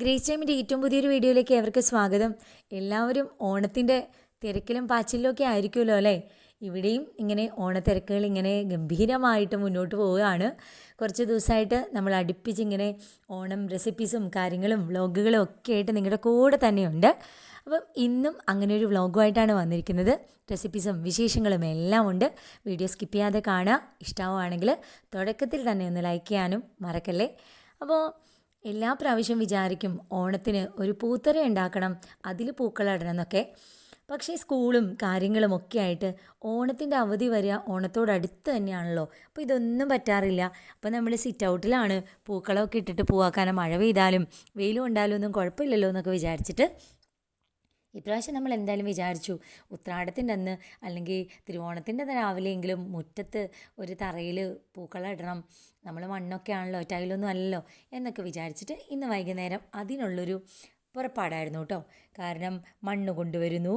Grace ടൈമിന്റെ ഏറ്റവും പുതിയൊരു വീഡിയോയിലേക്ക് ഏവർക്ക് സ്വാഗതം. എല്ലാവരും ഓണത്തിന്റെ തിരക്കിലും പാച്ചിലും ഒക്കെ ആയിരിക്കുമല്ലോ അല്ലേ? ഇവിടെയും ഇങ്ങനെ ഓണത്തിരക്കുകൾ ഇങ്ങനെ ഗംഭീരമായിട്ട് മുന്നോട്ട് പോവുകയാണ്. കുറച്ച് ദിവസമായിട്ട് നമ്മൾ അടുപ്പിച്ച് ഇങ്ങനെ ഓണം റെസിപ്പീസും കാര്യങ്ങളും വ്ളോഗുകളും ഒക്കെ ആയിട്ട് നിങ്ങളുടെ കൂടെ തന്നെയുണ്ട്. അപ്പം ഇന്നും അങ്ങനെ ഒരു വ്ളോഗുമായിട്ടാണ് വന്നിരിക്കുന്നത്. റെസിപ്പീസും വിശേഷങ്ങളും എല്ലാം ഉണ്ട്. വീഡിയോ സ്കിപ്പ് ചെയ്യാതെ കാണുക. ഇഷ്ടമാവുകയാണെങ്കിൽ തുടക്കത്തിൽ തന്നെ ഒന്ന് ലൈക്ക് ചെയ്യാനും മറക്കല്ലേ? അപ്പോൾ എല്ലാ പ്രാവശ്യം വിചാരിക്കും ഓണത്തിന് ഒരു പൂത്തറ ഉണ്ടാക്കണം അതിൽ പൂക്കളടണം എന്നൊക്കെ പക്ഷേ സ്കൂളും കാര്യങ്ങളും ഒക്കെ ആയിട്ട് ഓണത്തിന്റെ അവധി വരിക ഓണത്തോടടുത്ത് തന്നെയാണല്ലോ. അപ്പോൾ ഇതൊന്നും പറ്റാറില്ല. അപ്പോൾ നമ്മൾ സിറ്റ് ഔട്ടിലാണ് പൂക്കളമൊക്കെ ഇട്ടിട്ട് പോവാക്കാനും മഴ പെയ്താലും വെയിലും ഉണ്ടാലും ഒന്നും കുഴപ്പമില്ലല്ലോ എന്നൊക്കെ വിചാരിച്ചിട്ട്. ഇപ്രാവശ്യം നമ്മൾ എന്തായാലും വിചാരിച്ചു ഉത്രാടത്തിന്റെ അന്ന് അല്ലെങ്കിൽ തിരുവോണത്തിന്റെ രാവിലെയെങ്കിലും മുറ്റത്ത് ഒരു തറയിൽ പൂക്കളം ഇടണം നമ്മൾ മണ്ണൊക്കെ ആണല്ലോ ടൈലൊന്നും അല്ലല്ലോ എന്നൊക്കെ വിചാരിച്ചിട്ട് ഇന്ന് വൈകുന്നേരം അതിനുള്ളൊരു പുറപ്പാടായിരുന്നു കേട്ടോ. കാരണം മണ്ണ് കൊണ്ടുവരുന്നു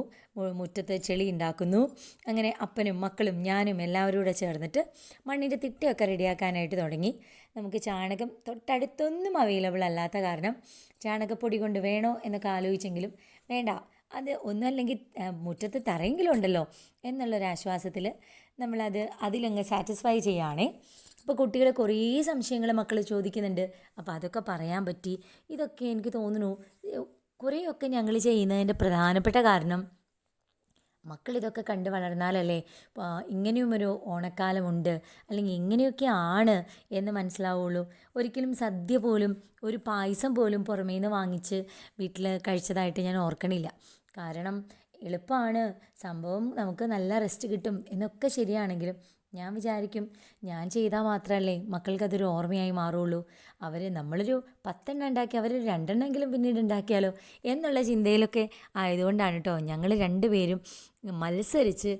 മുറ്റത്ത് ചെളി ഉണ്ടാക്കുന്നു. അങ്ങനെ അപ്പനും മക്കളും ഞാനും എല്ലാവരും കൂടെ ചേർന്നിട്ട് മണ്ണിന്റെ തിട്ടയൊക്കെ റെഡിയാക്കാനായിട്ട് തുടങ്ങി. നമുക്ക് ചാണകം തൊട്ടടുത്തൊന്നും അവൈലബിൾ അല്ലാത്ത കാരണം ചാണകപ്പൊടി കൊണ്ട് വേണോ എന്നൊക്കെ ആലോചിച്ചെങ്കിലും വേണ്ട. അത് ഒന്നല്ലെങ്കിൽ മുറ്റത്ത് തറയെങ്കിലും ഉണ്ടല്ലോ എന്നുള്ളൊരാശ്വാസത്തിൽ നമ്മളത് അതിലങ്ങ് സാറ്റിസ്ഫൈ ചെയ്യുകയാണേ. അപ്പോൾ കുട്ടികൾ കുറേ സംശയങ്ങൾ മക്കൾ ചോദിക്കുന്നുണ്ട്. അപ്പോൾ അതൊക്കെ പറയാൻ പറ്റി. ഇതൊക്കെ എനിക്ക് തോന്നുന്നു കുറേയൊക്കെ ഞങ്ങൾ ചെയ്യുന്നതിന്റെ പ്രധാനപ്പെട്ട കാരണം മക്കളിതൊക്കെ കണ്ട് വളർന്നാലല്ലേ ഇങ്ങനെയും ഒരു ഓണക്കാലമുണ്ട് അല്ലെങ്കിൽ ഇങ്ങനെയൊക്കെ ആണ് എന്ന് മനസ്സിലാവുള്ളൂ. ഒരിക്കലും സദ്യ പോലും ഒരു പായസം പോലും പുറമേ നിന്ന് വാങ്ങിച്ച് വീട്ടിൽ കഴിച്ചതായിട്ട് ഞാൻ ഓർക്കണില്ല. കാരണം എളുപ്പമാണ് സംഭവം നമുക്ക് നല്ല റെസ്റ്റ് കിട്ടും. എന്നൊക്കെ ശരിയാണെങ്കിലും ഞാൻ വിചാരിക്കും ഞാൻ ചെയ്താൽ മാത്രമല്ലേ മക്കൾക്കതൊരു ഓർമ്മയായി മാറുള്ളൂ. അവർ നമ്മളൊരു പത്തെണ്ണം ഉണ്ടാക്കി അവർ രണ്ടെണ്ണമെങ്കിലും പിന്നീട് ഉണ്ടാക്കിയാലോ എന്നുള്ള ചിന്തയിലൊക്കെ ആയതുകൊണ്ടാണ് കേട്ടോ ഞങ്ങൾ രണ്ടുപേരും മത്സരിച്ച്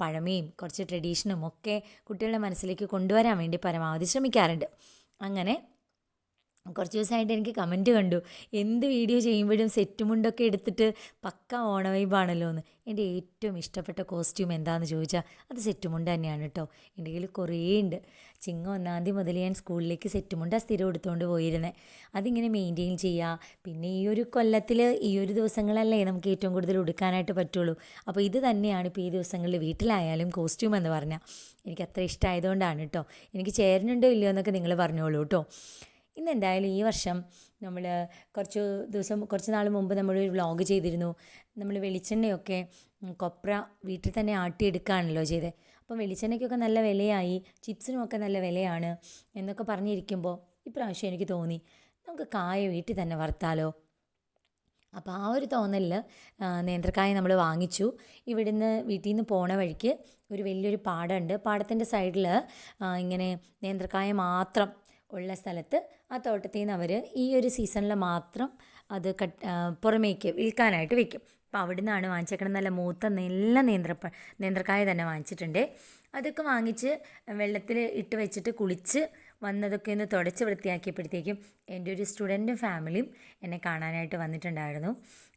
പഴമയും കുറച്ച് ട്രഡീഷനും ഒക്കെ കുട്ടികളുടെ മനസ്സിലേക്ക് കൊണ്ടുവരാൻ വേണ്ടി പരമാവധി ശ്രമിക്കാറുണ്ട്. അങ്ങനെ കുറച്ച് ദിവസമായിട്ട് എനിക്ക് കമന്റ് കണ്ടു. എന്ത് വീഡിയോ ചെയ്യുമ്പോഴും സെറ്റ് മുണ്ടൊക്കെ എടുത്തിട്ട് പക്ക ഓണ വൈബാണല്ലോ എന്ന്. എന്റെ ഏറ്റവും ഇഷ്ടപ്പെട്ട കോസ്റ്റ്യൂം എന്താണെന്ന് ചോദിച്ചാൽ അത് സെറ്റ് മുണ്ട് തന്നെയാണ് കേട്ടോ എന്റെ കയ്യിൽ കുറേ ഉണ്ട്. ചിങ്ങ ഒന്നാം തീയതി മുതൽ ഞാൻ സ്കൂളിലേക്ക് സെറ്റ് മുണ്ട സ്ഥിരം എടുത്തുകൊണ്ട് പോയിരുന്നത് അതിങ്ങനെ മെയിന്റെയിൻ ചെയ്യുക പിന്നെ ഈ ഒരു കൊല്ലത്തിൽ ഈ ഒരു ദിവസങ്ങളല്ലേ നമുക്ക് ഏറ്റവും കൂടുതൽ ഉടുക്കാനായിട്ട് പറ്റുള്ളൂ. അപ്പോൾ ഇത് തന്നെയാണ് ഇപ്പോൾ ഈ ദിവസങ്ങളിൽ വീട്ടിലായാലും കോസ്റ്റ്യൂം എന്ന് പറഞ്ഞാൽ എനിക്ക് അത്ര ഇഷ്ടമായതുകൊണ്ടാണ് കേട്ടോ എനിക്ക് ചേരുന്നുണ്ടോ ഇല്ലയോ എന്നൊക്കെ നിങ്ങൾ പറഞ്ഞോളൂ കേട്ടോ ഇന്ന് എന്തായാലും ഈ വർഷം നമ്മൾ കുറച്ച് ദിവസം കുറച്ച് നാൾ മുമ്പ് നമ്മളൊരു വ്ളോഗ് ചെയ്തിരുന്നു. നമ്മൾ വെളിച്ചെണ്ണയൊക്കെ കൊപ്ര വീട്ടിൽ തന്നെ ആട്ടിയെടുക്കുകയാണല്ലോ ചെയ്തത് അപ്പം വെളിച്ചെണ്ണയ്ക്കൊക്കെ നല്ല വിലയായി ചിപ്സിനുമൊക്കെ നല്ല വിലയാണ് എന്നൊക്കെ പറഞ്ഞിരിക്കുമ്പോൾ ഇപ്രാവശ്യം എനിക്ക് തോന്നി നമുക്ക് കായ വീട്ടിൽ തന്നെ വറുത്താലോ? അപ്പോൾ ആ ഒരു തോന്നലിൽ നേന്ത്രക്കായ നമ്മൾ വാങ്ങിച്ചു. ഇവിടുന്ന് വീട്ടിൽ നിന്ന് പോണ വഴിക്ക് ഒരു വലിയൊരു പാടമുണ്ട് പാടത്തിന്റെ സൈഡിൽ ഇങ്ങനെ നേന്ത്രക്കായ മാത്രം ഉള്ള സ്ഥലത്ത് ആ തോട്ടത്തിൽ നിന്ന് അവർ ഈ ഒരു സീസണിൽ മാത്രം അത് കട്ട് പുറമേക്ക് വിൽക്കാനായിട്ട് വെക്കും. അപ്പോൾ അവിടെ നിന്നാണ് വാങ്ങിച്ചേക്കണം നല്ല മൂത്ത നല്ല നേന്ത്രപ്പ നേന്ത്രക്കായ തന്നെ വാങ്ങിച്ചിട്ടുണ്ട്. അതൊക്കെ വാങ്ങിച്ച് വെള്ളത്തിൽ ഇട്ട് വെച്ചിട്ട് കുളിച്ച് വന്നതൊക്കെ ഒന്ന് തുടച്ച് വൃത്തിയാക്കിയപ്പോഴത്തേക്കും എന്റെ ഒരു സ്റ്റുഡന്റും ഫാമിലിയും എന്നെ കാണാനായിട്ട് വന്നിട്ടുണ്ടായിരുന്നു.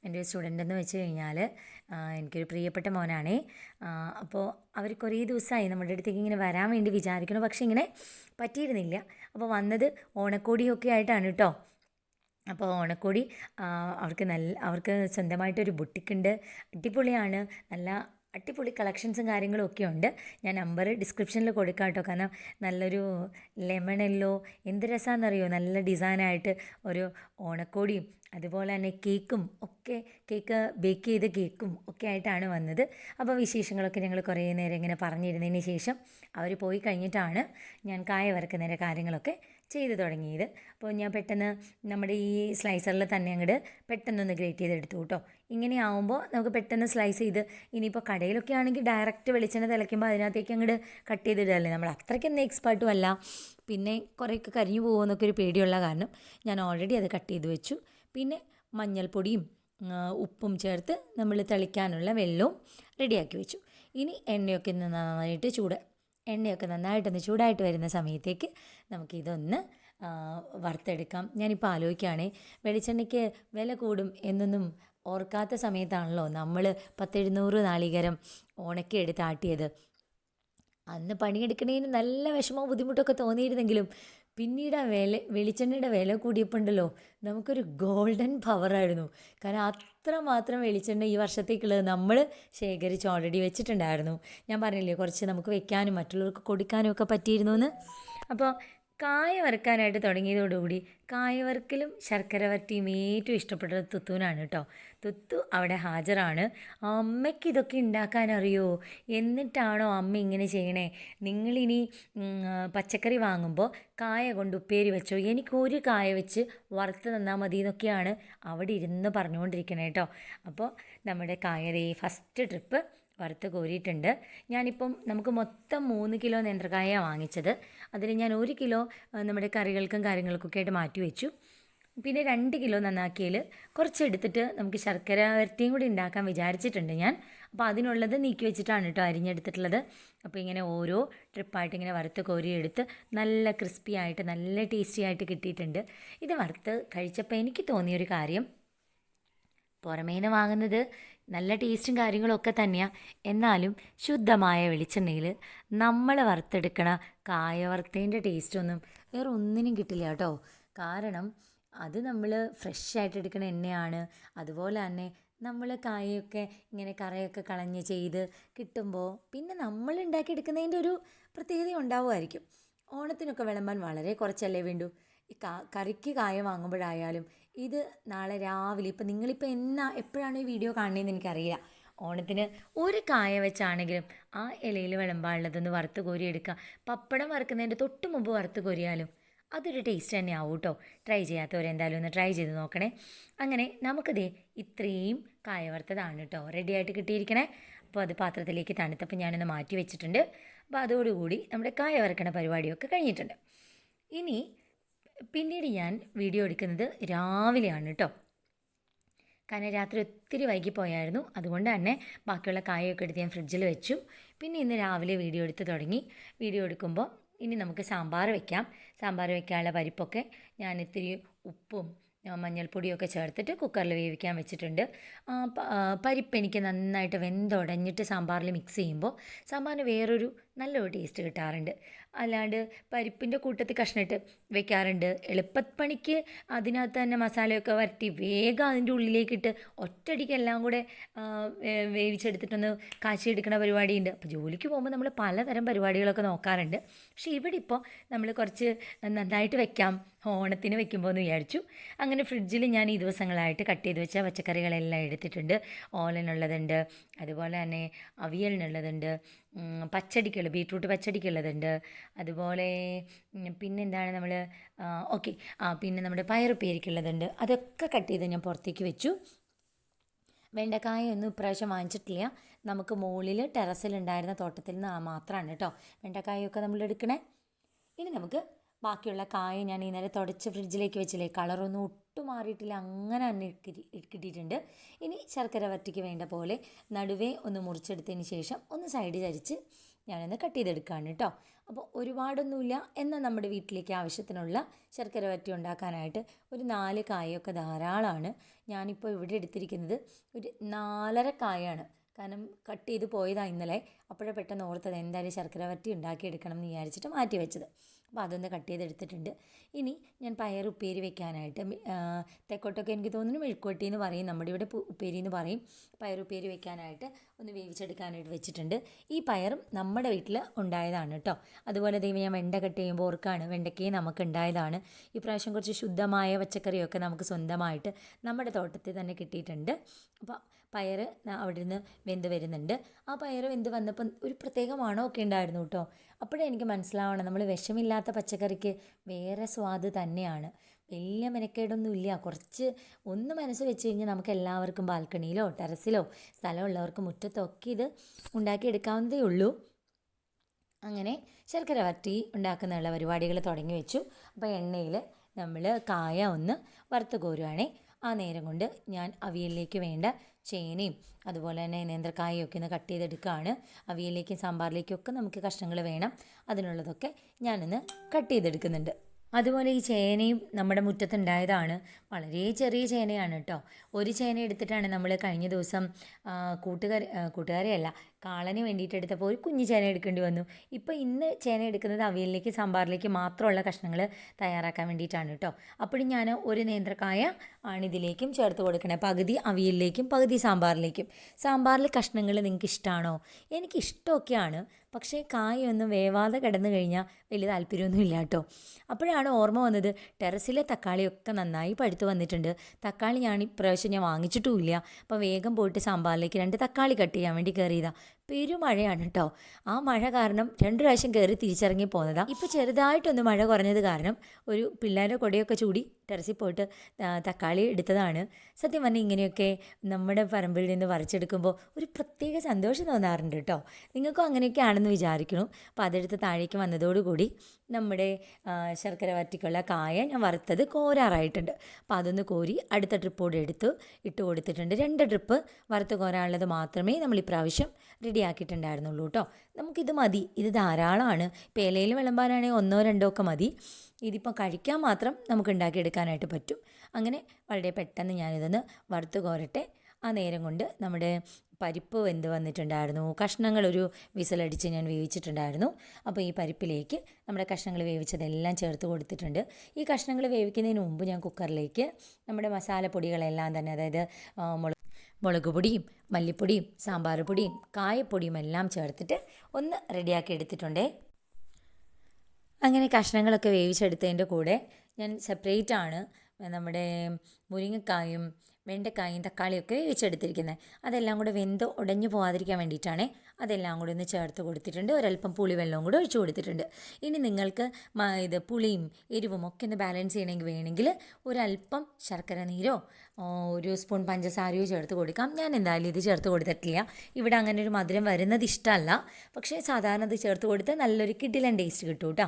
എന്റെ ഒരു സ്റ്റുഡന്റ് എന്ന് വെച്ച് കഴിഞ്ഞാൽ എനിക്കൊരു പ്രിയപ്പെട്ട മോനാണേ. അപ്പോൾ അവർ കുറേ ദിവസമായി നമ്മുടെ അടുത്തേക്ക് ഇങ്ങനെ വരാൻ വേണ്ടി വിചാരിക്കണം പക്ഷേ ഇങ്ങനെ പറ്റിയിരുന്നില്ല. അപ്പോൾ വന്നത് ഓണക്കോടിയൊക്കെ ആയിട്ടാണ് കേട്ടോ. അപ്പോൾ ഓണക്കോടി അവർക്ക് നല്ല അവർക്ക് സ്വന്തമായിട്ടൊരു ബുട്ടിക്കുണ്ട്. അടിപൊളിയാണ്. നല്ല അടിപൊളി കളക്ഷൻസും കാര്യങ്ങളും ഒക്കെ ഉണ്ട്. ഞാൻ നമ്പർ ഡിസ്ക്രിപ്ഷനിൽ കൊടുക്കാം കേട്ടോ. കാരണം നല്ലൊരു ലെമൺ എല്ലോ എന്ത് രസമാണെന്നറിയോ നല്ല ഡിസൈനായിട്ട് ഒരു ഓണക്കോടിയും അതുപോലെ തന്നെ കേക്കും ഒക്കെ കേക്ക് ബേക്ക് ചെയ്ത കേക്കും ഒക്കെ ആയിട്ടാണ് വന്നത്. അപ്പോൾ വിശേഷങ്ങളൊക്കെ ഞങ്ങൾ കുറേ നേരം ഇങ്ങനെ പറഞ്ഞിരുന്നതിന് ശേഷം അവർ പോയി കഴിഞ്ഞിട്ടാണ് ഞാൻ കായ വരക്കുന്നതിന്റെ കാര്യങ്ങളൊക്കെ ചെയ്ത് തുടങ്ങിയത്. അപ്പോൾ ഞാൻ പെട്ടെന്ന് നമ്മുടെ ഈ സ്ലൈസറിൽ തന്നെ അങ്ങോട്ട് പെട്ടെന്നൊന്ന് ഗ്രേറ്റ് ചെയ്തെടുത്തു കേട്ടോ. ഇങ്ങനെ ആവുമ്പോൾ നമുക്ക് പെട്ടെന്ന് സ്ലൈസ് ചെയ്ത് ഇനിയിപ്പോൾ കടയിലൊക്കെ ആണെങ്കിൽ ഡയറക്റ്റ് വെളിച്ചെണ്ണ തിളയ്ക്കുമ്പോൾ അതിനകത്തേക്ക് അങ്ങോട്ട് കട്ട് ചെയ്തിടല്ലേ? നമ്മൾ അത്രയ്ക്കൊന്നും എക്സ്പേർട്ടും അല്ല. പിന്നെ കുറേയൊക്കെ കരിഞ്ഞു പോകുമെന്നൊക്കെ ഒരു പേടിയുള്ള കാരണം ഞാൻ ഓൾറെഡി അത് കട്ട് ചെയ്ത് വെച്ചു. പിന്നെ മഞ്ഞൾപ്പൊടിയും ഉപ്പും ചേർത്ത് നമ്മൾ തളിക്കാനുള്ള വെള്ളവും റെഡിയാക്കി വെച്ചു. ഇനി എണ്ണയൊക്കെ നന്നായിട്ട് ചൂട് എണ്ണയൊക്കെ നന്നായിട്ടൊന്ന് ചൂടായിട്ട് വരുന്ന സമയത്തേക്ക് നമുക്കിതൊന്ന് വറുത്തെടുക്കാം. ഞാനിപ്പോൾ ആലോചിക്കുകയാണേ വെളിച്ചെണ്ണയ്ക്ക് വില കൂടും എന്നൊന്നും ഓർക്കാത്ത സമയത്താണല്ലോ നമ്മൾ പത്തെഴുന്നൂറ് നാളികരം ഉണക്കി എടുത്ത് ആട്ടിയത് അന്ന് പണിയെടുക്കണേന് നല്ല വിഷമവും ബുദ്ധിമുട്ടൊക്കെ തോന്നിയിരുന്നെങ്കിലും പിന്നീട് ആ വില വെളിച്ചെണ്ണയുടെ വില കൂടിയപ്പോണ്ടല്ലോ നമുക്കൊരു ഗോൾഡൻ പവറായിരുന്നു. കാരണം അത്രമാത്രം വെളിച്ചെണ്ണ ഈ വർഷത്തേക്കുള്ളത് നമ്മൾ ശേഖരിച്ച് ഓൾറെഡി വെച്ചിട്ടുണ്ടായിരുന്നു. ഞാൻ പറഞ്ഞില്ലേ കുറച്ച് നമുക്ക് വെക്കാനും മറ്റുള്ളവർക്ക് കൊടുക്കാനും ഒക്കെ പറ്റിയിരുന്നു എന്ന് അപ്പോൾ കായ വറുക്കാനായിട്ട് തുടങ്ങിയതോടുകൂടി കായ വറുക്കലും ശർക്കര വരട്ടിയും ഏറ്റവും ഇഷ്ടപ്പെട്ടത് തുത്തുവിനാണ് കേട്ടോ. തുത്തു അവിടെ ഹാജരാണ്. അമ്മയ്ക്ക് ഇതൊക്കെ ഉണ്ടാക്കാൻ അറിയോ എന്നിട്ടാണോ അമ്മ ഇങ്ങനെ ചെയ്യണേ? നിങ്ങളിനി പച്ചക്കറി വാങ്ങുമ്പോൾ കായ കൊണ്ട് ഉപ്പേരി വെച്ചോ? എനിക്ക് ഒരു കായ വെച്ച് വറുത്ത് തന്നാൽ മതി എന്നൊക്കെയാണ് അവിടെ ഇരുന്ന് പറഞ്ഞുകൊണ്ടിരിക്കണേ കേട്ടോ. അപ്പോൾ നമ്മുടെ കായതേ ഫസ്റ്റ് ട്രിപ്പ് വറുത്ത് കോരിയിട്ടുണ്ട്. ഞാനിപ്പം നമുക്ക് മൊത്തം മൂന്ന് കിലോ നേന്ത്രക്കായ വാങ്ങിച്ചത്. അതിൽ ഞാൻ ഒരു കിലോ നമ്മുടെ കറികൾക്കും കാര്യങ്ങൾക്കൊക്കെ ആയിട്ട് മാറ്റി വെച്ചു. പിന്നെ രണ്ട് കിലോ നന്നാക്കിയതിൽ കുറച്ചെടുത്തിട്ട് നമുക്ക് ശർക്കര വരട്ടിയും കൂടി ഉണ്ടാക്കാൻ വിചാരിച്ചിട്ടുണ്ട് ഞാൻ. അപ്പോൾ അതിനുള്ളത് നീക്കി വെച്ചിട്ടാണ് കേട്ടോ അരിഞ്ഞെടുത്തിട്ടുള്ളത്. അപ്പോൾ ഇങ്ങനെ ഓരോ ട്രിപ്പായിട്ട് ഇങ്ങനെ വറുത്ത് കോരിയെടുത്ത് നല്ല ക്രിസ്പി ആയിട്ട് നല്ല ടേസ്റ്റി ആയിട്ട് കിട്ടിയിട്ടുണ്ട്. ഇത് വറുത്ത് കഴിച്ചപ്പോൾ എനിക്ക് തോന്നിയൊരു കാര്യം പുറമേന്ന് വാങ്ങുന്നത് നല്ല ടേസ്റ്റും കാര്യങ്ങളും ഒക്കെ തന്നെയാണ് എന്നാലും ശുദ്ധമായ വെളിച്ചെണ്ണയിൽ നമ്മൾ വറുത്തെടുക്കണ കായ വറുത്തതിന്റെ ടേസ്റ്റൊന്നും വേറെ ഒന്നിനും കിട്ടില്ല കേട്ടോ. കാരണം അത് നമ്മൾ ഫ്രഷ് ആയിട്ട് എടുക്കുന്ന എണ്ണയാണ്. അതുപോലെ തന്നെ നമ്മൾ കായയൊക്കെ ഇങ്ങനെ കറയൊക്കെ കളഞ്ഞ് ചെയ്ത് കിട്ടുമ്പോൾ പിന്നെ നമ്മൾ ഉണ്ടാക്കിയെടുക്കുന്നതിന്റെ ഒരു പ്രത്യേകത ഉണ്ടാവുമായിരിക്കും. ഓണത്തിനൊക്കെ വിളമ്പാൻ വളരെ കുറച്ചല്ലേ വേണ്ടൂ? ഈ കറിക്ക് കായ വാങ്ങുമ്പോഴായാലും ഇത് നാളെ രാവിലെ ഇപ്പം നിങ്ങളിപ്പോൾ എന്നാ എപ്പോഴാണ് ഈ വീഡിയോ കാണുന്നതെന്ന് എനിക്കറിയില്ല. ഓണത്തിന് ഒരു കായ വെച്ചാണെങ്കിലും ആ ഇലയിൽ വിളമ്പാനുള്ളതൊന്ന് വറുത്ത് കോരി എടുക്കുക. പപ്പടം വറുക്കുന്നതിന്റെ തൊട്ട് മുമ്പ് വറുത്ത് കോരിയാലും അതൊരു ടേസ്റ്റ് തന്നെ ആവും കേട്ടോ. ട്രൈ ചെയ്യാത്തവരെന്തായാലും ഒന്ന് ട്രൈ ചെയ്ത് നോക്കണേ. അങ്ങനെ നമുക്കിതേ ഇത്രയും കായ വറുത്തതാണ് കേട്ടോ റെഡി ആയിട്ട് കിട്ടിയിരിക്കണേ. അപ്പോൾ അത് പാത്രത്തിലേക്ക് തണുത്തപ്പോൾ ഞാനൊന്ന് മാറ്റി വെച്ചിട്ടുണ്ട്. അപ്പോൾ അതോടുകൂടി നമ്മുടെ കായ വറുക്കണ പരിപാടിയൊക്കെ കഴിഞ്ഞിട്ടുണ്ട്. ഇനി പിന്നീട് ഞാൻ വീഡിയോ എടുക്കുന്നത് രാവിലെയാണ് കേട്ടോ കാരണം രാത്രി ഒത്തിരി വൈകിപ്പോയായിരുന്നു. അതുകൊണ്ട് തന്നെ ബാക്കിയുള്ള കായൊക്കെ എടുത്ത് ഞാൻ ഫ്രിഡ്ജിൽ വെച്ചു. പിന്നെ ഇന്ന് രാവിലെ വീഡിയോ എടുത്ത് തുടങ്ങി. വീഡിയോ എടുക്കുമ്പോൾ ഇനി നമുക്ക് സാമ്പാർ വെക്കാം. സാമ്പാർ വെക്കാനുള്ള പരിപ്പൊക്കെ ഞാൻ ഇത്തിരി ഉപ്പും മഞ്ഞൾപ്പൊടിയൊക്കെ ചേർത്തിട്ട് കുക്കറിൽ വേവിക്കാൻ വെച്ചിട്ടുണ്ട്. പരിപ്പ് എനിക്ക് നന്നായിട്ട് വെന്തുടഞ്ഞിട്ട് സാമ്പാറിൽ മിക്സ് ചെയ്യുമ്പോൾ സാമ്പാറിന് വേറൊരു നല്ലൊരു ടേസ്റ്റ് കിട്ടാറുണ്ട്. അല്ലാണ്ട് പരിപ്പിന്റെ കൂട്ടത്തിൽ കഷ്ണിട്ട് വെക്കാറുണ്ട്. എളുപ്പപ്പണിക്ക് അതിനകത്ത് തന്നെ മസാലയൊക്കെ വരട്ടി വേഗം അതിന്റെ ഉള്ളിലേക്കിട്ട് ഒറ്റയടിക്ക് എല്ലാം കൂടെ വേവിച്ചെടുത്തിട്ടൊന്ന് കാച്ചിയെടുക്കുന്ന പരിപാടിയുണ്ട്. അപ്പോൾ ജോലിക്ക് പോകുമ്പോൾ നമ്മൾ പലതരം പരിപാടികളൊക്കെ നോക്കാറുണ്ട്. പക്ഷെ ഇവിടെ ഇപ്പോൾ നമ്മൾ കുറച്ച് നന്നായിട്ട് വെക്കാം ഓണത്തിന് വെക്കുമ്പോൾ എന്ന് വിചാരിച്ചു. അങ്ങനെ ഫ്രിഡ്ജിൽ ഞാൻ ഈ ദിവസങ്ങളായിട്ട് കട്ട് ചെയ്ത് വെച്ച പച്ചക്കറികളെല്ലാം എടുത്തിട്ടുണ്ട്. ഓലനുള്ളതുണ്ട് അതുപോലെ തന്നെ അവിയലിനുള്ളതുണ്ട് പച്ചടിക്കുള്ള ബീട്രൂട്ട് പച്ചടിക്കുള്ളതുണ്ട്. അതുപോലെ പിന്നെ പിന്നെന്താണ് നമ്മൾ ഓക്കെ ആ പിന്നെ നമ്മുടെ പയറുപ്പേരിക്കുള്ളതുണ്ട്. അതൊക്കെ കട്ട് ചെയ്ത് ഞാൻ പുറത്തേക്ക് വെച്ചു. വെണ്ടക്കായ ഒന്നും ഇപ്രാവശ്യം വാങ്ങിച്ചിട്ടില്ല. നമുക്ക് മുകളിൽ ടെറസിലുണ്ടായിരുന്ന തോട്ടത്തിൽ നിന്ന് മാത്രമാണ് കേട്ടോ. വെണ്ടക്കായൊക്കെ നമ്മൾ എടുക്കണേ ഇനി നമുക്ക് ബാക്കിയുള്ള കായ ഞാൻ ഇന്നലെ തുടച്ച് ഫ്രിഡ്ജിലേക്ക് വെച്ചില്ലേ കളറൊന്നും ഒട്ടും മാറിയിട്ടില്ല അങ്ങനെ തന്നെ ഇട്ടിട്ടുണ്ട് ഇനി ശർക്കര വരട്ടിക്ക് വേണ്ട പോലെ നടുവേ ഒന്ന് മുറിച്ചെടുത്തതിന് ശേഷം ഒന്ന് സൈഡ് ചരിച്ച് ഞാനൊന്ന് കട്ട് ചെയ്തെടുക്കുകയാണ് കേട്ടോ അപ്പോൾ ഒരുപാടൊന്നുമില്ല. എന്നാൽ നമ്മുടെ വീട്ടിലേക്ക് ആവശ്യത്തിനുള്ള ശർക്കര വരട്ടി ഉണ്ടാക്കാനായിട്ട് ഒരു നാല് കായൊക്കെ ധാരാളമാണ് ഞാനിപ്പോൾ ഇവിടെ എടുത്തിരിക്കുന്നത് ഒരു നാലര കായാണ്. കാരണം കട്ട് ചെയ്ത് പോയതാണ് ഇന്നലെ. അപ്പോഴേ പെട്ടെന്ന് ഓർത്തത് എന്തായാലും ശർക്കര വരട്ടി ഉണ്ടാക്കിയെടുക്കണം എന്ന് വിചാരിച്ചിട്ട് മാറ്റി വെച്ചത്. അപ്പോൾ അതൊന്ന് കട്ട് ചെയ്തെടുത്തിട്ടുണ്ട്. ഇനി ഞാൻ പയർ ഉപ്പേരി വെക്കാനായിട്ട് തെക്കോട്ടൊക്കെ എനിക്ക് തോന്നുന്നു മെഴുക്കുവട്ടി എന്ന് പറയും. നമ്മുടെ ഇവിടെ ഉപ്പേരി എന്ന് പറയും. പയർ ഉപ്പേരി വെക്കാനായിട്ട് ഒന്ന് വേവിച്ചെടുക്കാനായിട്ട് വെച്ചിട്ടുണ്ട്. ഈ പയറും നമ്മുടെ വീട്ടിൽ ഉണ്ടായതാണ് കേട്ടോ. അതുപോലെ ദൈവം ഞാൻ വെണ്ട കട്ട് ചെയ്യുമ്പോൾ ഓർക്കാണ് വെണ്ടയ്ക്കയും നമുക്ക് ഉണ്ടായതാണ്. ഈ പ്രാവശ്യം കുറച്ച് ശുദ്ധമായ പച്ചക്കറിയൊക്കെ നമുക്ക് സ്വന്തമായിട്ട് നമ്മുടെ തോട്ടത്തിൽ തന്നെ കിട്ടിയിട്ടുണ്ട്. അപ്പോൾ പയർ അവിടെ നിന്ന് വെന്ത് വരുന്നുണ്ട്. ആ പയർ വെന്ത് വന്നപ്പം ഒരു പ്രത്യേക മണമൊക്കെ ഉണ്ടായിരുന്നു കേട്ടോ. അപ്പോഴേ എനിക്ക് മനസ്സിലാവണം നമ്മൾ വിഷമില്ലാത്ത പച്ചക്കറിക്ക് വേറെ സ്വാദ് തന്നെയാണ്. വലിയ മെനക്കേടൊന്നും ഇല്ല കുറച്ച് ഒന്ന് മനസ്സ് വെച്ച് കഴിഞ്ഞാൽ നമുക്ക് എല്ലാവർക്കും ബാൽക്കണിയിലോ ടെറസിലോ സ്ഥലമുള്ളവർക്ക് മുറ്റത്തൊക്കെ ഇത് ഉണ്ടാക്കിയെടുക്കാവുന്നതേ ഉള്ളൂ. അങ്ങനെ ശർക്കര വരട്ടി ഉണ്ടാക്കുന്നുള്ള പരിപാടികൾ തുടങ്ങി വെച്ചു. അപ്പോൾ എണ്ണയിൽ നമ്മൾ കായ ഒന്ന് വറുത്ത് കോരുവാണേ. ആ നേരം കൊണ്ട് ഞാൻ അവിയലിലേക്ക് വേണ്ട ചേനയും അതുപോലെ തന്നെ നേന്ത്രക്കായൊക്കെ ഒന്ന് കട്ട് ചെയ്തെടുക്കുകയാണ്. അവിയലിലേക്കും സാമ്പാറിലേക്കും ഒക്കെ നമുക്ക് കഷ്ണങ്ങൾ വേണം. അതിനുള്ളതൊക്കെ ഞാനൊന്ന് കട്ട് ചെയ്തെടുക്കുന്നുണ്ട്. അതുപോലെ ഈ ചേനയും നമ്മുടെ മുറ്റത്തുണ്ടായതാണ്. വളരെ ചെറിയ ചേനയാണ് കേട്ടോ. ഒരു ചേന എടുത്തിട്ടാണ് നമ്മൾ കഴിഞ്ഞ ദിവസം കൂട്ടുകാരി കൂട്ടുകാരിയല്ല കാളന് വേണ്ടിയിട്ട് എടുത്തപ്പോൾ ഒരു കുഞ്ഞു ചേന എടുക്കേണ്ടി വന്നു. ഇപ്പോൾ ഇന്ന് ചേന എടുക്കുന്നത് അവിയലിലേക്ക് സാമ്പാറിലേക്ക് മാത്രമുള്ള കഷ്ണങ്ങൾ തയ്യാറാക്കാൻ വേണ്ടിയിട്ടാണ് കേട്ടോ. അപ്പോഴും ഞാൻ ഒരു നേന്ത്രക്കായ ആണ് ഇതിലേക്കും ചേർത്ത് കൊടുക്കണേ. പകുതി അവിയലിലേക്കും പകുതി സാമ്പാറിലേക്കും. സാമ്പാറിലെ കഷ്ണങ്ങൾ നിങ്ങൾക്ക് ഇഷ്ടമാണോ എനിക്ക് ഇഷ്ടമൊക്കെയാണ്. പക്ഷേ കായൊന്നും വേവാതെ കിടന്നു കഴിഞ്ഞാൽ വലിയ താല്പര്യമൊന്നും ഇല്ല കേട്ടോ. അപ്പോഴാണ് ഓർമ്മ വന്നത് ടെറസിലെ തക്കാളിയൊക്കെ നന്നായി പഴുത്ത് വന്നിട്ടുണ്ട്. തക്കാളി ഞാൻ ഇപ്രാവശ്യം ഞാൻ വാങ്ങിച്ചിട്ടുമില്ല. അപ്പോൾ വേഗം പോയിട്ട് സാമ്പാറിലേക്ക് രണ്ട് തക്കാളി കട്ട് ചെയ്യാൻ വേണ്ടി കയറിയതാ. പെരുമഴയാണ് കേട്ടോ ആ മഴ കാരണം രണ്ട് പ്രാവശ്യം കയറി തിരിച്ചിറങ്ങി പോകുന്നതാണ് ഇപ്പോൾ ചെറുതായിട്ടൊന്ന് മഴ കുറഞ്ഞത് കാരണം ഒരു പിള്ളേരുടെ കൊടയൊക്കെ ചൂടി ടെറസിൽ പോയിട്ട് തക്കാളി എടുത്തതാണ്. സത്യം പറഞ്ഞാൽ ഇങ്ങനെയൊക്കെ നമ്മുടെ പറമ്പിൽ നിന്ന് വരച്ചെടുക്കുമ്പോൾ ഒരു പ്രത്യേക സന്തോഷം തോന്നാറുണ്ട് കേട്ടോ നിങ്ങൾക്കും അങ്ങനെയൊക്കെ ആണെന്ന് വിചാരിക്കണം അപ്പോൾ അതെടുത്ത് താഴേക്ക് വന്നതോടുകൂടി നമ്മുടെ ശർക്കര വറ്റിക്കുള്ള കായ ഞാൻ വറുത്തത് കോരാറായിട്ടുണ്ട്. അപ്പോൾ അതൊന്ന് കോരി അടുത്ത ട്രിപ്പോടെ എടുത്ത് ഇട്ട് കൊടുത്തിട്ടുണ്ട്. രണ്ട് ട്രിപ്പ് വറുത്ത് കോരാനുള്ളത് മാത്രമേ നമ്മൾ ഇപ്രാവശ്യം റെഡിയാക്കിയിട്ടുണ്ടായിരുന്നുള്ളൂ കേട്ടോ. നമുക്കിത് മതി. ഇത് ധാരാളമാണ്. ഇപ്പോൾ ഇലയിൽ വിളമ്പാനാണെങ്കിൽ ഒന്നോ രണ്ടോ ഒക്കെ മതി. ഇതിപ്പോൾ കഴിക്കാൻ മാത്രം നമുക്ക് ഉണ്ടാക്കിയെടുക്കാനായിട്ട് പറ്റും. അങ്ങനെ വളരെ പെട്ടെന്ന് ഞാനിതൊന്ന് വറുത്ത് കോരട്ടെ. ആ നേരം കൊണ്ട് നമ്മുടെ പരിപ്പ് വെന്ത് വന്നിട്ടുണ്ടായിരുന്നു. കഷ്ണങ്ങൾ ഒരു വിസലടിച്ച് ഞാൻ വേവിച്ചിട്ടുണ്ടായിരുന്നു. അപ്പോൾ ഈ പരിപ്പിലേക്ക് നമ്മുടെ കഷ്ണങ്ങൾ വേവിച്ചതെല്ലാം ചേർത്ത് കൊടുത്തിട്ടുണ്ട്. ഈ കഷ്ണങ്ങൾ വേവിക്കുന്നതിന് മുമ്പ് ഞാൻ കുക്കറിലേക്ക് നമ്മുടെ മസാല പൊടികളെല്ലാം തന്നെ അതായത് മുളക് മുളക് പൊടിയും മല്ലിപ്പൊടിയും സാമ്പാർ പൊടിയും കായപ്പൊടിയും എല്ലാം ചേർത്തിട്ട് ഒന്ന് റെഡിയാക്കി എടുത്തിട്ടുണ്ടേ. അങ്ങനെ കഷ്ണങ്ങളൊക്കെ വേവിച്ചെടുത്തതിന്റെ കൂടെ ഞാൻ സെപ്പറേറ്റ് ആണ്. നമ്മുടെ മുരിങ്ങക്കായും വെണ്ടക്കായും തക്കാളിയൊക്കെ വേവിച്ചെടുത്തിരിക്കുന്നത് അതെല്ലാം കൂടെ വെന്ത് ഉടഞ്ഞു പോകാതിരിക്കാൻ വേണ്ടിയിട്ടാണ് അതെല്ലാം കൂടെ ഒന്ന് ചേർത്ത് കൊടുത്തിട്ടുണ്ട്. ഒരല്പം പുളിവെള്ളവും കൂടെ ഒഴിച്ചു കൊടുത്തിട്ടുണ്ട്. ഇനി നിങ്ങൾക്ക് ഇത് പുളിയും എരിവും ഒക്കെ ഒന്ന് ബാലൻസ് ചെയ്യണമെങ്കിൽ വേണമെങ്കിൽ ഒരല്പം ശർക്കര നീരോ ഒരു സ്പൂൺ പഞ്ചസാരയോ ചേർത്ത് കൊടുക്കാം. ഞാൻ എന്തായാലും ഇത് ചേർത്ത് കൊടുത്തിട്ടില്ല. ഇവിടെ അങ്ങനെ ഒരു മധുരം വരുന്നത് ഇഷ്ടമല്ല. പക്ഷേ സാധാരണ ഇത് ചേർത്ത് കൊടുത്താൽ നല്ലൊരു കിഡിലൻ ടേസ്റ്റ് കിട്ടും കേട്ടോ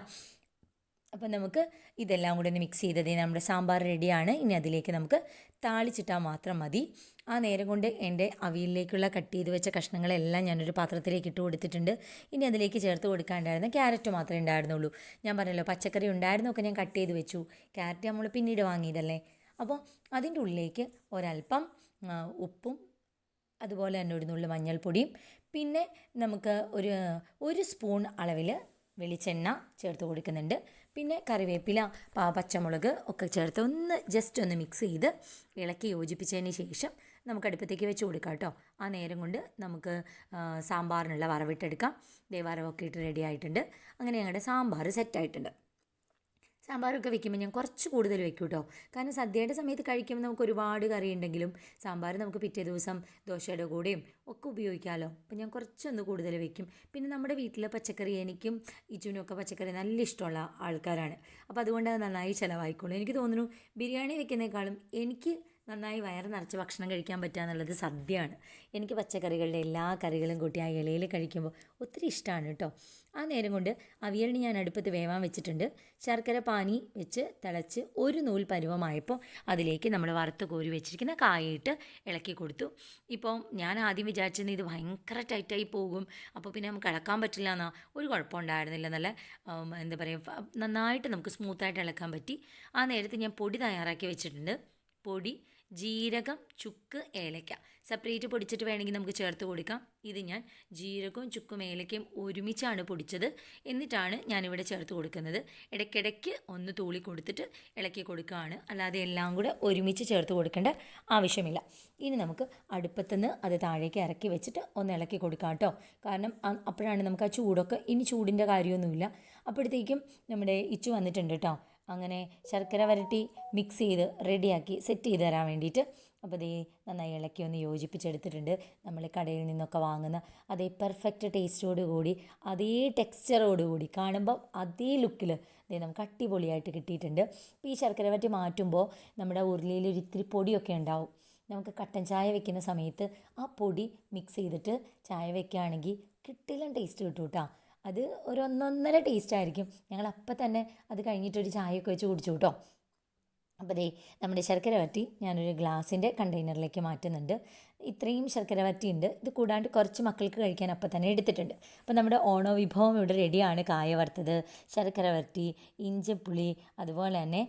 അപ്പം നമുക്ക് ഇതെല്ലാം കൂടെ ഒന്ന് മിക്സ് ചെയ്തത് നമ്മുടെ സാമ്പാർ റെഡിയാണ് ഇനി അതിലേക്ക് നമുക്ക് താളിച്ചിട്ടാൽ മാത്രം മതി. ആ നേരം കൊണ്ട് എന്റെ അവിയലിലേക്കുള്ള കട്ട് ചെയ്ത് വെച്ച കഷ്ണങ്ങളെല്ലാം ഞാനൊരു പാത്രത്തിലേക്ക് ഇട്ട് കൊടുത്തിട്ടുണ്ട്. ഇനി അതിലേക്ക് ചേർത്ത് കൊടുക്കാണ്ടായിരുന്ന ക്യാരറ്റ് മാത്രമേ ഉണ്ടായിരുന്നുള്ളൂ. ഞാൻ പറഞ്ഞല്ലോ പച്ചക്കറി ഉണ്ടായിരുന്നൊക്കെ ഞാൻ കട്ട് ചെയ്ത് വെച്ചു. ക്യാരറ്റ് നമ്മൾ പിന്നീട് വാങ്ങിയതല്ലേ? അപ്പോൾ അതിന്റെ ഉള്ളിലേക്ക് ഒരല്പം ഉപ്പും അതുപോലെ തന്നെ ഒരു നുള്ളു മഞ്ഞൾപ്പൊടിയും പിന്നെ നമുക്ക് ഒരു ഒരു സ്പൂൺ അളവിൽ വെളിച്ചെണ്ണ ചേർത്ത് കൊടുക്കുന്നുണ്ട്. പിന്നെ കറിവേപ്പില പച്ചമുളക് ഒക്കെ ചേർത്ത് ഒന്ന് ജസ്റ്റ് ഒന്ന് മിക്സ് ചെയ്ത് ഇളക്കി യോജിപ്പിച്ചതിന് ശേഷം നമുക്ക് അടുപ്പത്തേക്ക് വെച്ച് കൊടുക്കാം കേട്ടോ. ആ നേരം കൊണ്ട് നമുക്ക് സാമ്പാറിനുള്ള വറവിട്ടെടുക്കാം ദേ ഇട്ട് റെഡി ആയിട്ടുണ്ട്. അങ്ങനെ ഞങ്ങളുടെ സാമ്പാർ സെറ്റായിട്ടുണ്ട് സാമ്പാറൊക്കെ വെക്കുമ്പോൾ ഞാൻ കുറച്ച് കൂടുതൽ വെക്കും കേട്ടോ കാരണം സദ്യയുടെ സമയത്ത് കഴിക്കുമ്പോൾ നമുക്ക് ഒരുപാട് കറി ഉണ്ടെങ്കിലും സാമ്പാർ നമുക്ക് പിറ്റേ ദിവസം ദോശയുടെ കൂടെയും ഒക്കെ ഉപയോഗിക്കാമല്ലോ അപ്പം ഞാൻ കുറച്ചൊന്ന് കൂടുതൽ വെക്കും. പിന്നെ നമ്മുടെ വീട്ടിലെ പച്ചക്കറി എനിക്കും ഇച്ചുവിനും ഒക്കെ പച്ചക്കറി നല്ല ഇഷ്ടമുള്ള ആൾക്കാരാണ്. അപ്പോൾ അതുകൊണ്ട് അത് നന്നായി ചിലവായിക്കോളും. എനിക്ക് തോന്നുന്നു ബിരിയാണി വെക്കുന്നേക്കാളും എനിക്ക് നന്നായി വയറ് നിറച്ച് ഭക്ഷണം കഴിക്കാൻ പറ്റുക എന്നുള്ളത് സദ്യയാണ്. എനിക്ക് പച്ചക്കറികളുടെ എല്ലാ കറികളും കൂട്ടി ആ ഇലയിൽ കഴിക്കുമ്പോൾ ഒത്തിരി ഇഷ്ടമാണ് കേട്ടോ. ആ നേരം കൊണ്ട് അവിയലിന് ഞാൻ അടുപ്പത്ത് വേവാൻ വെച്ചിട്ടുണ്ട്. ശർക്കര പാനി വെച്ച് തിളച്ച് ഒരു നൂൽ പരുവമായപ്പോൾ അതിലേക്ക് നമ്മൾ വറുത്ത് കോരി വെച്ചിരിക്കുന്ന കായിട്ട് ഇളക്കി കൊടുത്തു. ഇപ്പോൾ ഞാൻ ആദ്യം വിചാരിച്ചത് ഇത് ഭയങ്കര ടൈറ്റായി പോകും. അപ്പോൾ പിന്നെ നമുക്ക് ഇളക്കാൻ പറ്റില്ല എന്നാ ഒരു കുഴപ്പമുണ്ടായിരുന്നില്ല നല്ല എന്താ പറയുക നന്നായിട്ട് നമുക്ക് സ്മൂത്തായിട്ട് ഇളക്കാൻ പറ്റി. ആ നേരത്ത് ഞാൻ പൊടി തയ്യാറാക്കി വെച്ചിട്ടുണ്ട്. പൊടി ജീരകം ചുക്ക് ഏലക്ക. സെപ്പറേറ്റ് പൊടിച്ചിട്ട് വേണമെങ്കിൽ നമുക്ക് ചേർത്ത് കൊടുക്കാം. ഇത് ഞാൻ ജീരകവും ചുക്കും ഏലക്കയും ഒരുമിച്ചാണ് പൊടിച്ചത്. എന്നിട്ടാണ് ഞാനിവിടെ ചേർത്ത് കൊടുക്കുന്നത്. ഇടയ്ക്കിടയ്ക്ക് ഒന്ന് തൂളി കൊടുത്തിട്ട് ഇളക്കി കൊടുക്കുകയാണ്. അല്ലാതെ എല്ലാം കൂടെ ഒരുമിച്ച് ചേർത്ത് കൊടുക്കേണ്ട ആവശ്യമില്ല. ഇനി നമുക്ക് അടുപ്പത്തുനിന്ന് അത് താഴേക്ക് ഇറക്കി വെച്ചിട്ട് ഒന്ന് ഇളക്കി കൊടുക്കാം കേട്ടോ. കാരണം അപ്പോഴാണ് നമുക്ക് ആ ചൂടൊക്കെ. ഇനി ചൂടിന്റെ കാര്യമൊന്നുമില്ല. അപ്പോഴത്തേക്കും നമ്മുടെ ഇച്ചു വന്നിട്ടുണ്ട് കേട്ടോ. അങ്ങനെ ശർക്കര വരട്ടി മിക്സ് ചെയ്ത് റെഡിയാക്കി സെറ്റ് ചെയ്ത് തരാൻ വേണ്ടിയിട്ട്. അപ്പോൾ ദേ നന്നായി ഇളക്കി ഒന്ന് യോജിപ്പിച്ചെടുത്തിട്ടുണ്ട്. നമ്മൾ കടയിൽ നിന്നൊക്കെ വാങ്ങുന്ന അതേ പെർഫെക്റ്റ് ടേസ്റ്റോട് കൂടി അതേ ടെക്സ്ചറോട് കൂടി കാണുമ്പോൾ അതേ ലുക്കിൽ ദേ നമുക്ക് അടിപൊളിയായിട്ട് കിട്ടിയിട്ടുണ്ട്. ഈ ശർക്കര വരട്ടി മാറ്റുമ്പോൾ നമ്മുടെ ഉരുളിയിൽ ഒരു ഇത്തിരി പൊടിയൊക്കെ ഉണ്ടാവും. നമുക്ക് കട്ടൻ ചായ വെക്കുന്ന സമയത്ത് ആ പൊടി മിക്സ് ചെയ്തിട്ട് ചായ വെക്കുകയാണെങ്കിൽ കിട്ടില്ല ടേസ്റ്റ് കിട്ടും കേട്ടോ അത് ഒരു ഒന്നൊന്നര ടേസ്റ്റ് ആയിരിക്കും. ഞങ്ങൾ അപ്പം തന്നെ അത് കഴിഞ്ഞിട്ടൊരു ചായയൊക്കെ വെച്ച് കുടിച്ചു കേട്ടോ അപ്പോൾ ദേ നമ്മുടെ ശർക്കര വറ്റി ഞാനൊരു ഗ്ലാസിന്റെ കണ്ടെയ്നറിലേക്ക് മാറ്റുന്നുണ്ട്. ഇത്രയും ശർക്കര വറ്റി ഉണ്ട് ഇത് കൂടാണ്ട് കുറച്ച് മക്കൾക്ക് കഴിക്കാൻ അപ്പം തന്നെ എടുത്തിട്ടുണ്ട്. അപ്പോൾ നമ്മുടെ ഓണോ വിഭവം ഇവിടെ റെഡിയാണ്. കായ വറുത്തത് ശർക്കര വറ്റി ഇഞ്ചിപ്പുളി അതുപോലെ തന്നെ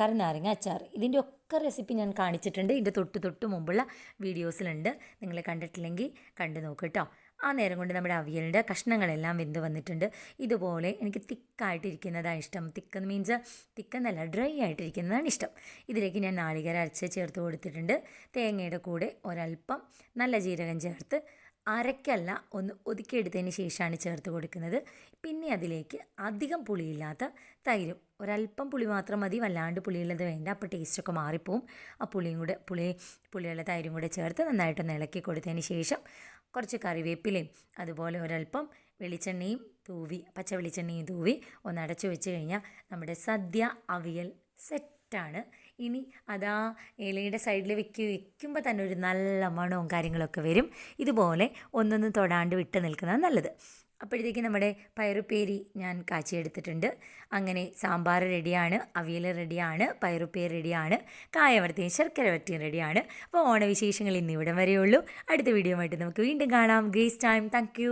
കറിനാരങ്ങ അച്ചാർ. ഇതിന്റെ ഒക്കെ റെസിപ്പി ഞാൻ കാണിച്ചിട്ടുണ്ട്. ഇതിന്റെ തൊട്ട് തൊട്ട് മുമ്പുള്ള വീഡിയോസിലുണ്ട് നിങ്ങൾ കണ്ടിട്ടില്ലെങ്കിൽ കണ്ടു നോക്ക് കേട്ടോ ആ നേരം കൊണ്ട് നമ്മുടെ അവിയലിന്റെ കഷ്ണങ്ങളെല്ലാം വെന്ത് വന്നിട്ടുണ്ട്. ഇതുപോലെ എനിക്ക് തിക്കായിട്ടിരിക്കുന്നതാണ് ഇഷ്ടം. തിക്ക് മീൻസ് തിക്കെന്നല്ല ഡ്രൈ ആയിട്ടിരിക്കുന്നതാണ് ഇഷ്ടം. ഇതിലേക്ക് ഞാൻ നാളികേര അരച്ച് ചേർത്ത് കൊടുത്തിട്ടുണ്ട്. തേങ്ങയുടെ കൂടെ ഒരല്പം നല്ല ജീരകം ചേർത്ത് അരക്കല്ല ഒന്ന് ഒതുക്കിയെടുത്തതിന് ശേഷമാണ് ചേർത്ത് കൊടുക്കുന്നത്. പിന്നെ അതിലേക്ക് അധികം പുളിയില്ലാത്ത തൈരും ഒരല്പം പുളി മാത്രം മതി വല്ലാണ്ട് പുളിയുള്ളത് വേണ്ട. അപ്പോൾ ടേസ്റ്റൊക്കെ മാറിപ്പോവും. ആ പുളിയും കൂടെ പുളി പുളിയുള്ള തൈരും കൂടെ ചേർത്ത് നന്നായിട്ടൊന്ന് ഇളക്കി കൊടുത്തതിന് ശേഷം കുറച്ച് കറിവേപ്പിലയും അതുപോലെ ഒരല്പം വെളിച്ചെണ്ണയും തൂവി പച്ച വെളിച്ചെണ്ണയും തൂവി ഒന്ന് അടച്ചു വെച്ച് കഴിഞ്ഞാൽ നമ്മുടെ സദ്യ അവിയൽ സെറ്റാണ്. ഇനി അതാ ഇലയുടെ സൈഡിൽ വെക്ക് വെക്കുമ്പോൾ തന്നെ ഒരു നല്ല മണവും കാര്യങ്ങളൊക്കെ വരും. ഇതുപോലെ ഒന്നൊന്നും തൊടാണ്ട് വിട്ട് നിൽക്കുന്നത് നല്ലത്. അപ്പോഴത്തേക്ക് നമ്മുടെ പയറുപ്പേരി ഞാൻ കാച്ചിയെടുത്തിട്ടുണ്ട്. അങ്ങനെ സാമ്പാർ റെഡിയാണ് അവിയൽ റെഡിയാണ് പയറുപ്പേരി റെഡിയാണ് കായവർത്തിയും ശർക്കര വരട്ടിയും റെഡിയാണ്. അപ്പോൾ ഓണവിശേഷങ്ങൾ ഇന്നിവിടം വരെയുള്ളൂ. അടുത്ത വീഡിയോ ആയിട്ട് നമുക്ക് വീണ്ടും കാണാം. Grace time thank